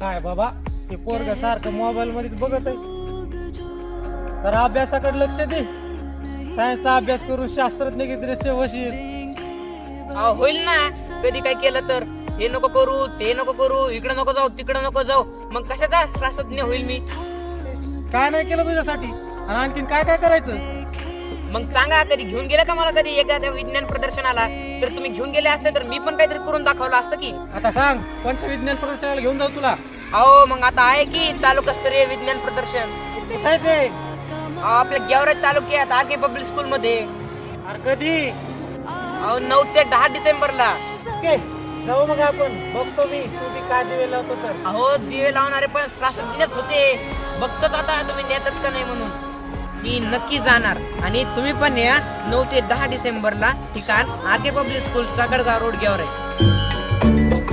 काय बाबा ते पोरग सारखं मोबाईल मध्येच बघत आहे. तर अभ्यासाकडे लक्ष दे. सायन्सचा अभ्यास करून शास्त्रज्ञ किती वशील अहो, होईल ना. कधी काय केलं तर हे नको करू ते नको करू इकडे नको जाऊ तिकडे नको जाऊ. मग कशाचा शास्त्रज्ञ होईल मी? काय नाही केलं तुझ्यासाठी? आणि आणखीन काय काय करायचं? मग सांगा कधी घेऊन गेले का मला कधी एखाद्या विज्ञान प्रदर्शनाला? तर तुम्ही घेऊन गेले असते तर मी पण काहीतरी करून दाखवलं असतं की. आता सांग पंचविज्ञान प्रदर्शनाला घेऊन जाऊ तुला? अहो मग आता आहे की तालुकास्तरीय विज्ञान प्रदर्शन. कुठं आहे ते? अहो, आपल्या गेवराज तालुक्यात आगे पब्लिक स्कूल मध्ये अरे कधी? अहो नऊ ते दहा डिसेंबरला. ओके जाऊ मग आपण. बघतो मी. तू बी काय दिवे लावतो तर. अहो दिवे लावणारे पण शास्त्रज्ञच होते. बघतोच आता मी नक्की जाणार. आणि तुम्ही पण या नऊ ते दहा डिसेंबरला ठिकाण R K public school Kakadgaon road गेवर आहे